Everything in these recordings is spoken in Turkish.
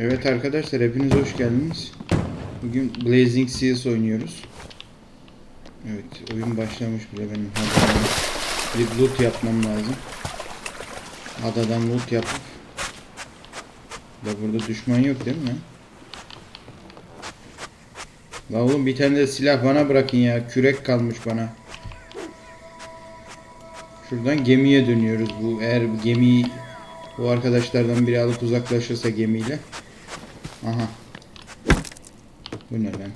Evet arkadaşlar hepiniz hoş geldiniz. Bugün Blazing Seals oynuyoruz. Evet oyun başlamış bile benim. Bir loot yapmam lazım. Adadan loot yapıp da burada düşman yok değil mi? La oğlum bir tane de silah bana bırakın ya. Kürek kalmış bana. Şuradan gemiye dönüyoruz. Bu eğer gemiyi bu arkadaşlardan biri alıp uzaklaşırsa gemiyle. Aha. Bu ne lan?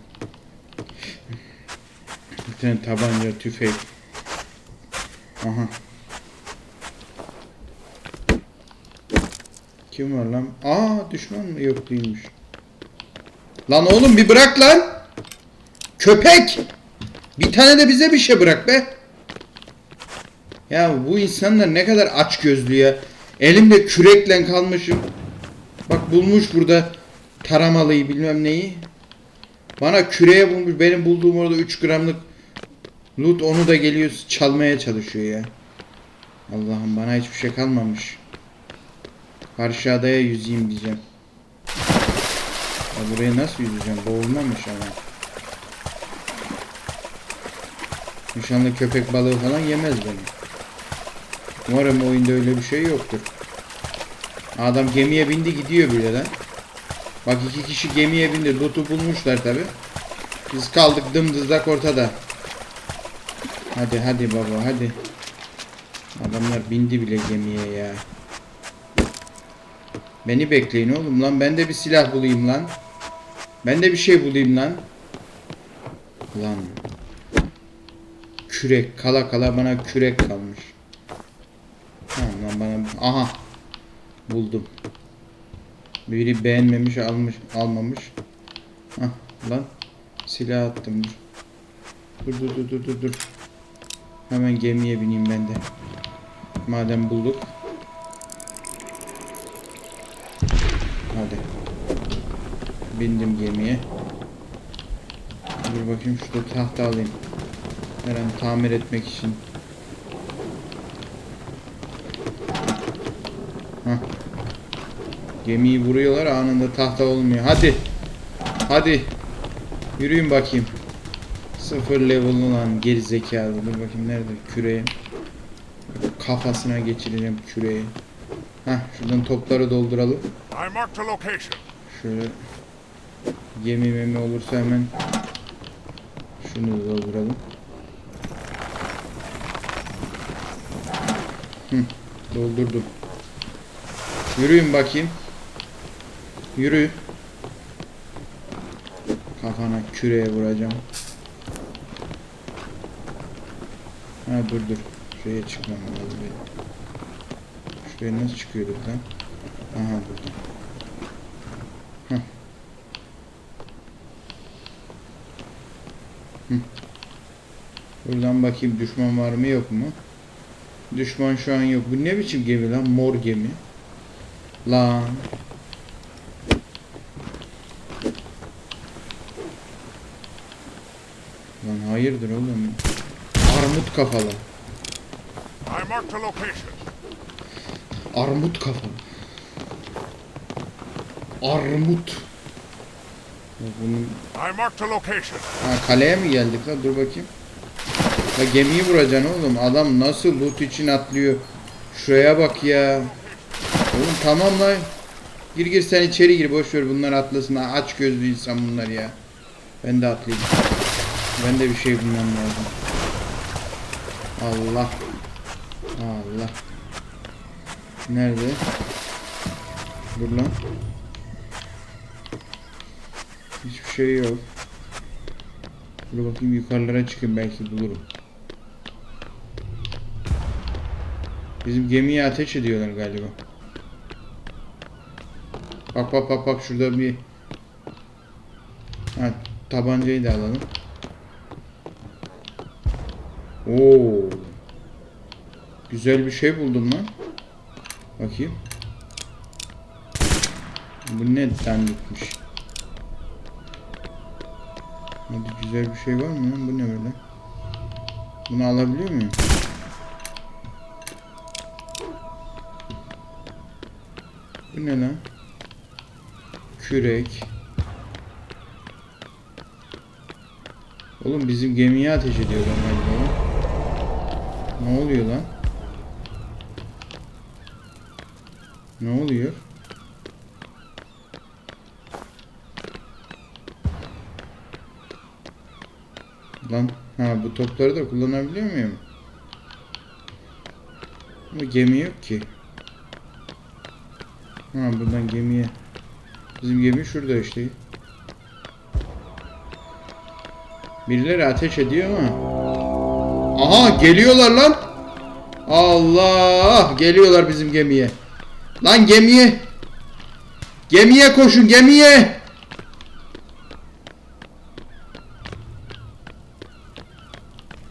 Bir tane tabanca, tüfek. Aha. Kim var lan? Aa düşman mı? Yok değilmiş. Lan oğlum bir bırak lan. Köpek. Bir tane de bize bir şey bırak be. Ya bu insanlar ne kadar aç gözlü ya. Elimde kürekle kalmışım. Bak bulmuş burada taramalıyı bilmem neyi. Bana küreğe bulmuş. Benim bulduğum orada 3 gramlık loot onu da geliyor çalmaya çalışıyor ya. Allah'ım bana hiçbir şey kalmamış. Karşı adaya yüzeyim diyeceğim. Ya buraya nasıl yüzeceğim? Boğulmamış ama. Nişanlı köpek balığı falan yemez beni. Umarım oyunda öyle bir şey yoktur. Adam gemiye bindi gidiyor bile lan. Bak iki kişi gemiye bindi. Loot'u bulmuşlar tabi. Biz kaldık dımdızlak ortada. Hadi hadi baba hadi. Adamlar bindi bile gemiye ya. Beni bekleyin oğlum lan. Ben de bir silah bulayım lan. Ben de bir şey bulayım lan. Lan. Kürek. Kala kala bana kürek kalmış. Tamam lan bana. Aha. Buldum. Biri beğenmemiş almış almamış. Hah lan. Silah attım dur. Dur dur dur dur dur. Hemen gemiye bineyim ben de. Madem bulduk. Hadi. Bindim gemiye. Dur bakayım şurada tahta alayım. Her an tamir etmek için. Gemiyi vuruyorlar anında tahta olmuyor. Hadi. Hadi. Yürüyün bakayım. Sıfır level olan geri zekalı. Dur bakayım nerede küreği. Kafasına geçireceğim küreği. Hah şuradan topları dolduralım. Şöyle gemi memi olursa hemen şunu da dolduralım. Hı, doldurdum. Yürüyün bakayım. Yürü. Kafana küreye vuracağım. Ha dur dur. Şuraya çıkmam lazım. Şuraya nasıl çıkıyorduk lan? Aha burada. Buradan bakayım düşman var mı yok mu? Düşman şu an yok. Bu ne biçim gemi lan? Mor gemi. Lan. Lan hayırdır oğlum? Armut kafalı. Armut kafalı. Armut. Ya Bunun. Ha kaleye mi geldik la? Dur bakayım. La gemiyi vuracaksın oğlum. Adam nasıl loot için atlıyor. Şuraya bak ya. Oğlum tamam lan. Gir gir sen içeri gir. Boş ver bunlar atlasın. Aç gözlü insan bunlar ya. Ben de atlayayım. Ben de bir şey bulmam lazım. Allah. Allah. Nerede? Dur lan. Hiçbir şey yok. Dur bakayım yukarılara çıkayım belki bulurum. Bizim gemiye ateş ediyorlar galiba. Bak bak bak bak şurada bir ha, tabancayı da alalım. Oo. Güzel bir şey buldum lan. Bakayım. Bu ne dandikmiş. Hadi güzel bir şey var mı lan? Bu ne böyle? Bunu alabiliyor muyum? Bu ne lan? Kürek. Oğlum bizim gemiye ateş ediyor galiba. Ne oluyor lan? Ne oluyor? Lan ha bu topları da kullanabiliyor muyum? Ama gemi yok ki. Ha buradan gemiye. Bizim gemi şurada işte. Birileri ateş ediyor ama. Aha geliyorlar lan. Allah geliyorlar bizim gemiye. Lan gemiye. Gemiye koşun gemiye.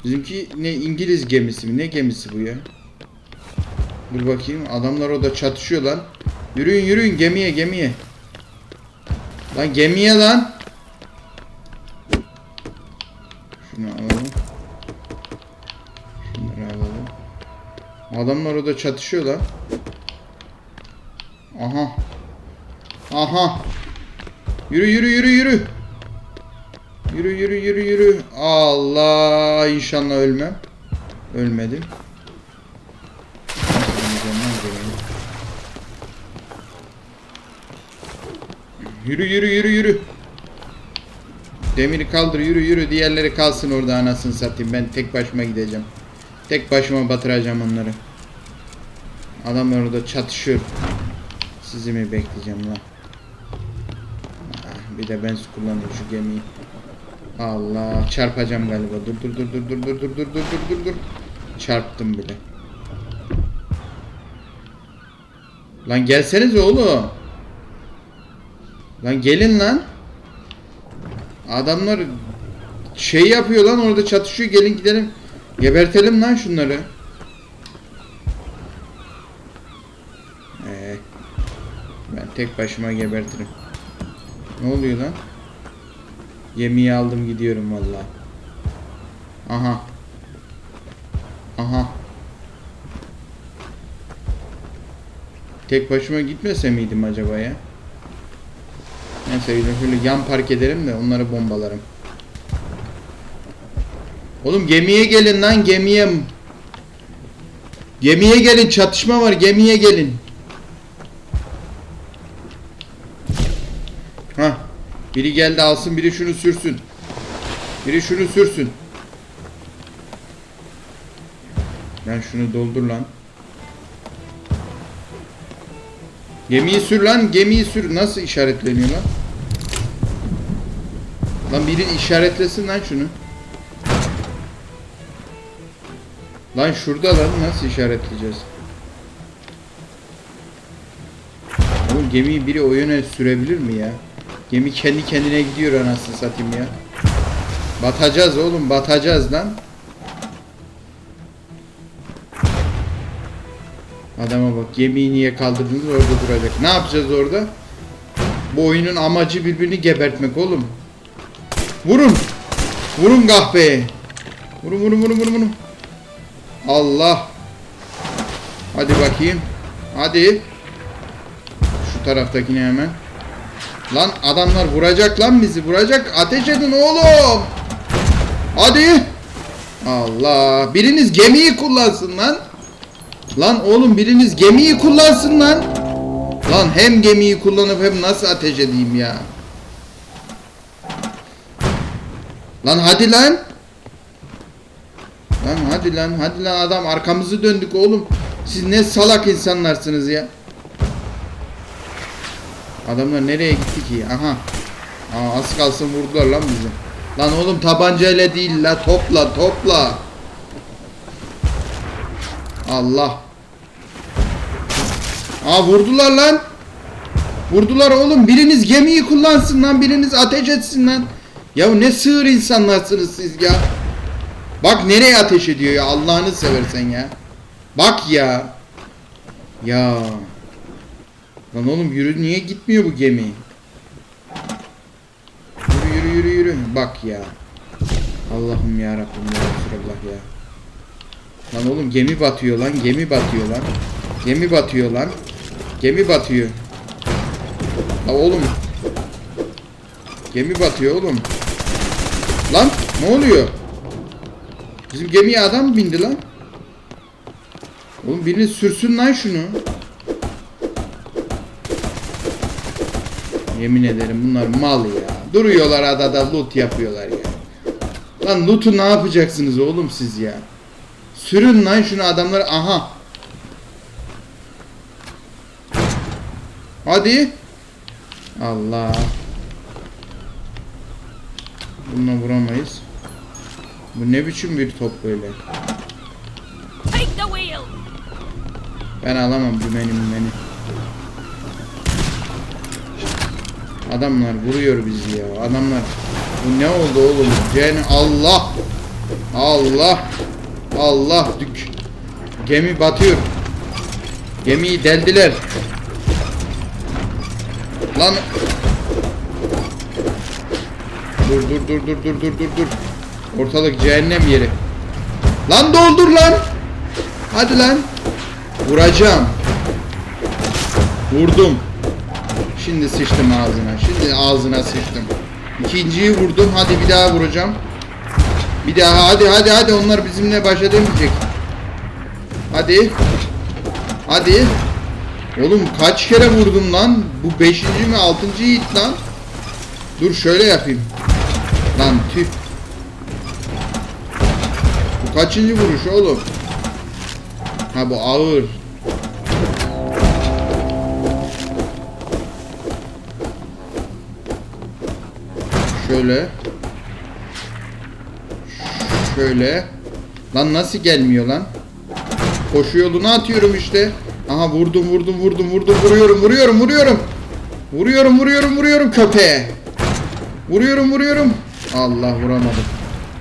Bizimki ne İngiliz gemisi mi? Ne gemisi bu ya? Dur bakayım. Adamlar orada çatışıyor lan. Yürüyün yürüyün gemiye gemiye. Lan gemiye lan. Adamlar orada çatışıyor lan. Aha. Aha. Yürü yürü yürü yürü. Yürü yürü yürü yürü. Allah inşallah ölmem. Ölmedim. Yürü yürü yürü yürü. Demiri kaldır yürü yürü. Diğerleri kalsın orada anasını satayım. Ben tek başıma gideceğim. Tek başıma batıracağım onları. Adamlar orada çatışıyor. Sizi mi bekleyeceğim lan? Ah, Bir de ben kullanayım şu gemiyi. Allah çarpacağım galiba. Dur dur dur dur dur dur dur dur dur dur dur dur. Çarptım bile. Lan gelsenize oğlum. Lan gelin lan. Adamlar şey yapıyor lan orada çatışıyor. Gelin gidelim. Gebertelim lan şunları. Ee, ben tek başıma gebertirim. Ne oluyor lan? Yemeği aldım gidiyorum valla. Aha. Aha. Tek başıma gitmese miydim acaba ya? Neyse şöyle yan park ederim de onları bombalarım. Oğlum gemiye gelin lan gemiye. Gemiye gelin çatışma var gemiye gelin. Ha. Biri geldi alsın biri şunu sürsün. Biri şunu sürsün. Lan şunu doldur lan. Gemiyi sür lan gemiyi sür. Nasıl işaretleniyor lan? Lan biri işaretlesin lan şunu. Lan şurada lan nasıl işaretleyeceğiz? Oğlum gemiyi biri o sürebilir mi ya? Gemi kendi kendine gidiyor anasını satayım ya. Batacağız oğlum batacağız lan. Adama bak gemiyi niye kaldırdınız orada duracak. Ne yapacağız orada? Bu oyunun amacı birbirini gebertmek oğlum. Vurun. Vurun kahpeye. Vurun vurun vurun vurun vurun. Allah. Hadi bakayım. Hadi. Şu taraftakini hemen. Lan adamlar vuracak lan bizi vuracak. Ateş edin oğlum. Hadi. Allah. Biriniz gemiyi kullansın lan. Lan oğlum biriniz gemiyi kullansın lan. Lan hem gemiyi kullanıp hem nasıl ateş edeyim ya. Lan hadi lan. Lan hadi lan hadi lan adam arkamızı döndük oğlum. Siz ne salak insanlarsınız ya. Adamlar nereye gitti ki? Aha. Aa, az kalsın vurdular lan bizi. Lan oğlum tabancayla değil la topla topla. Allah. Aa vurdular lan. Vurdular oğlum. Biriniz gemiyi kullansın lan. Biriniz ateş etsin lan. Ya ne sığır insanlarsınız siz ya. Bak nereye ateş ediyor ya Allah'ını seversen ya. Bak ya. Ya. Lan oğlum yürü niye gitmiyor bu gemi? Yürü yürü yürü yürü. Bak ya. Allah'ım ya Rabbim ya Resulallah ya. Lan oğlum gemi batıyor lan. Gemi batıyor lan. Gemi batıyor lan. Gemi batıyor. La oğlum. Gemi batıyor oğlum. Lan ne oluyor? Bizim gemiye adam bindi lan? Oğlum birini sürsün lan şunu. Yemin ederim bunlar mal ya. Duruyorlar adada loot yapıyorlar ya. Lan loot'u ne yapacaksınız oğlum siz ya? Sürün lan şunu adamlar. Aha. Hadi. Allah. Bununla vuramayız. Bu ne biçim bir top böyle? Take the wheel! Ben alamam dümeni mümeni. Adamlar vuruyor bizi ya. Adamlar. Bu ne oldu oğlum? Cen Allah. Allah. Allah. Dük. Gemi batıyor. Gemiyi deldiler. Lan. Dur dur dur dur dur dur dur dur. Ortalık cehennem yeri. Lan doldur lan. Hadi lan. Vuracağım. Vurdum. Şimdi sıçtım ağzına. Şimdi ağzına sıçtım. İkinciyi vurdum. Hadi bir daha vuracağım. Bir daha hadi hadi hadi onlar bizimle baş edemeyecek. Hadi. Hadi. Oğlum kaç kere vurdum lan? Bu beşinci mi altıncı hit lan? Dur şöyle yapayım. Lan tüh. Kaçıncı vuruş oğlum? Ha bu ağır. Şöyle. Şöyle. Lan nasıl gelmiyor lan? Koşu yoluna atıyorum işte. Aha vurdum vurdum vurdum vurdum vuruyorum vuruyorum vuruyorum. Vuruyorum vuruyorum vuruyorum köpeğe. Vuruyorum vuruyorum. Allah vuramadım.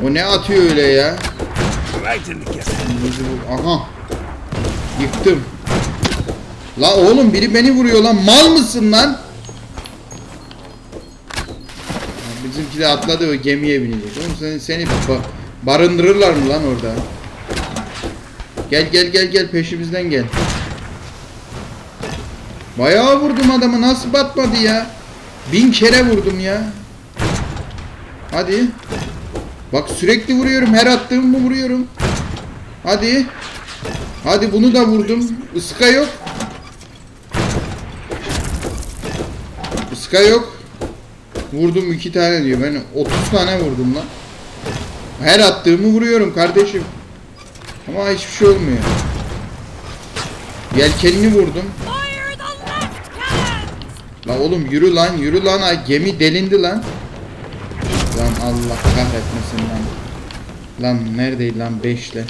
O ne atıyor öyle ya? Bizi vur- Aha. Yıktım. La oğlum biri beni vuruyor lan. Mal mısın lan? Ya Bizimki de atladı o gemiye binecek. Oğlum seni, seni ba- barındırırlar mı lan orada? Gel gel gel gel peşimizden gel. Bayağı vurdum adamı nasıl batmadı ya? Bin kere vurdum ya. Hadi. Bak sürekli vuruyorum. Her attığımı vuruyorum. Hadi. Hadi bunu da vurdum. Iska yok. Iska yok. Vurdum iki tane diyor. Ben 30 tane vurdum lan. Her attığımı vuruyorum kardeşim. Ama hiçbir şey olmuyor. Yelkenini vurdum. La oğlum yürü lan yürü lan. Ay, gemi delindi lan. Lan Allah kahretmesin lan. Lan neredeydi lan beşle.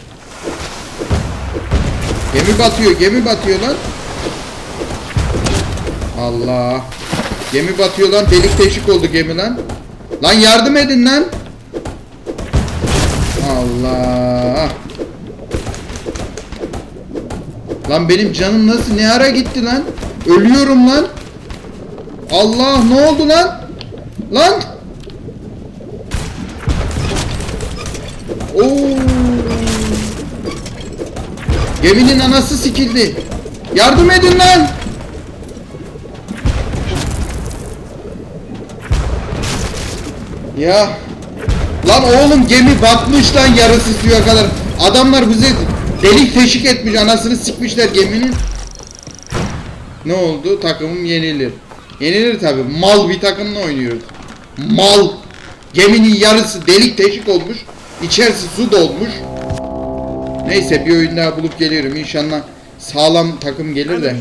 Gemi batıyor gemi batıyor lan. Allah. Gemi batıyor lan delik teşik oldu gemi lan. Lan yardım edin lan. Allah. Lan benim canım nasıl ne ara gitti lan? Ölüyorum lan. Allah ne oldu lan? Lan! Geminin anası sikildi. Yardım edin lan! Ya Lan oğlum gemi batmış lan yarısı suya kadar. Adamlar bize delik teşik etmiş anasını sikmişler geminin. Ne oldu? Takımım yenilir. Yenilir tabi. Mal bir takımla oynuyoruz. Mal. Geminin yarısı delik teşik olmuş. İçerisi su dolmuş. Neyse bir oyun daha bulup geliyorum. İnşallah sağlam takım gelir de.